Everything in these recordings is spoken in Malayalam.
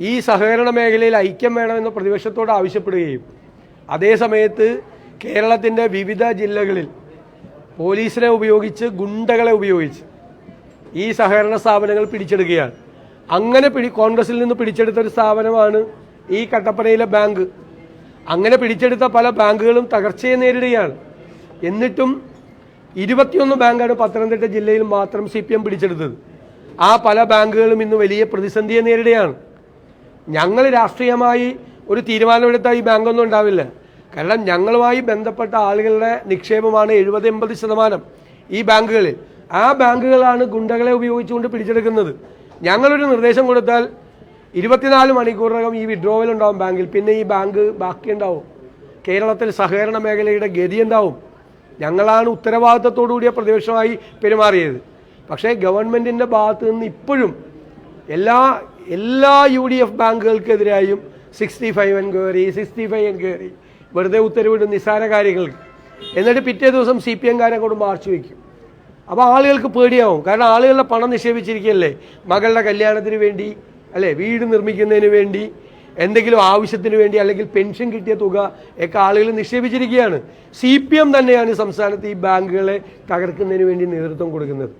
ഈ സഹകരണ മേഖലയിൽ ഐക്യം വേണമെന്ന് പ്രതിപക്ഷത്തോട് ആവശ്യപ്പെടുകയും അതേ സമയത്ത് കേരളത്തിന്റെ വിവിധ ജില്ലകളിൽ പോലീസിനെ ഉപയോഗിച്ച് ഗുണ്ടകളെ ഉപയോഗിച്ച് ഈ സഹകരണ സ്ഥാപനങ്ങൾ പിടിച്ചെടുക്കുകയാണ്. അങ്ങനെ പിടി കോൺഗ്രസിൽ നിന്ന് പിടിച്ചെടുത്ത ഒരു സ്ഥാപനമാണ് ഈ കട്ടപ്പനയിലെ ബാങ്ക്. അങ്ങനെ പിടിച്ചെടുത്ത പല ബാങ്കുകളും തകർച്ചയെ നേരിടുകയാണ്. എന്നിട്ടും ഇരുപത്തിയൊന്ന് ബാങ്കാണ് പത്തനംതിട്ട ജില്ലയിൽ മാത്രം സി പിടിച്ചെടുത്തത്. ആ പല ബാങ്കുകളും ഇന്ന് വലിയ പ്രതിസന്ധിയെ നേരിടുകയാണ്. ഞങ്ങൾ രാഷ്ട്രീയമായി ഒരു തീരുമാനമെടുത്താൽ ഈ ബാങ്കൊന്നും ഉണ്ടാവില്ല. കാരണം ഞങ്ങളുമായി ബന്ധപ്പെട്ട ആളുകളുടെ നിക്ഷേപമാണ് എഴുപത് എൺപത് ശതമാനം ഈ ബാങ്കുകളിൽ. ആ ബാങ്കുകളാണ് ഗുണ്ടകളെ ഉപയോഗിച്ചുകൊണ്ട് പിടിച്ചെടുക്കുന്നത്. ഞങ്ങളൊരു നിർദ്ദേശം കൊടുത്താൽ ഇരുപത്തിനാല് മണിക്കൂറിനകം ഈ വിഡ്രോവൽ ഉണ്ടാവും ബാങ്കിൽ. പിന്നെ ഈ ബാങ്ക് ബാക്കിയുണ്ടാവും. കേരളത്തിൽ സഹകരണ മേഖലയുടെ ഗതി ഉണ്ടാവും ഞങ്ങളാണ് ഉത്തരവാദിത്തത്തോടു കൂടിയ പ്രതിപക്ഷമായി പെരുമാറിയത്. പക്ഷേ ഗവൺമെന്റിന്റെ ഭാഗത്ത് നിന്ന് ഇപ്പോഴും എല്ലാ എല്ലാ U D F ബാങ്കുകൾക്കെതിരായും sixty five enquiry sixty five enquiry വെറുതെ ഉത്തരവിടും നിസ്സാര കാര്യങ്ങൾക്ക്. എന്നിട്ട് പിറ്റേ ദിവസം സി പി എംകാരെ കൊണ്ട് മാർച്ച് വയ്ക്കും. അപ്പോൾ ആളുകൾക്ക് പേടിയാവും. കാരണം ആളുകളുടെ പണം നിക്ഷേപിച്ചിരിക്കുകയല്ലേ? മകളുടെ കല്യാണത്തിന് വേണ്ടി അല്ലേ? വീട് നിർമ്മിക്കുന്നതിന് വേണ്ടി എന്തെങ്കിലും ആവശ്യത്തിന് വേണ്ടി അല്ലെങ്കിൽ പെൻഷൻ കിട്ടിയ തുക ഒക്കെ ആളുകൾ നിക്ഷേപിച്ചിരിക്കുകയാണ്. സി പി എം തന്നെയാണ് സംസ്ഥാനത്ത് ഈ ബാങ്കുകളെ തകർക്കുന്നതിന് വേണ്ടി നേതൃത്വം കൊടുക്കുന്നത്.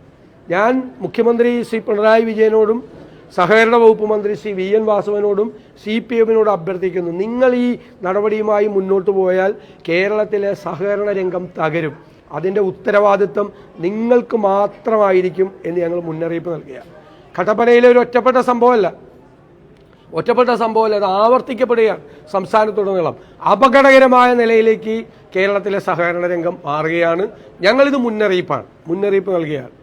ഞാൻ മുഖ്യമന്ത്രി ശ്രീ പിണറായി വിജയനോടും സഹകരണ വകുപ്പ് മന്ത്രി ശ്രീ വി എൻ വാസവനോടും സി പി എമ്മിനോട് അഭ്യർത്ഥിക്കുന്നു. നിങ്ങൾ ഈ നടപടിയുമായി മുന്നോട്ട് പോയാൽ കേരളത്തിലെ സഹകരണ രംഗം തകരും. അതിന്റെ ഉത്തരവാദിത്വം നിങ്ങൾക്ക് മാത്രമായിരിക്കും എന്ന് ഞങ്ങൾ മുന്നറിയിപ്പ് നൽകുക കട്ടപ്പനയിലെ ഒരു ഒറ്റപ്പെട്ട സംഭവമല്ല. ഒറ്റപ്പെട്ട സംഭവമല്ല അത് ആവർത്തിക്കപ്പെടുകയാണ് സംസ്ഥാനത്തുടനീളം. അപകടകരമായ നിലയിലേക്ക് കേരളത്തിലെ സഹകരണ രംഗം മാറുകയാണ്. ഞങ്ങളിത് മുന്നറിയിപ്പാണ് മുന്നറിയിപ്പ് നൽകുകയാണ്.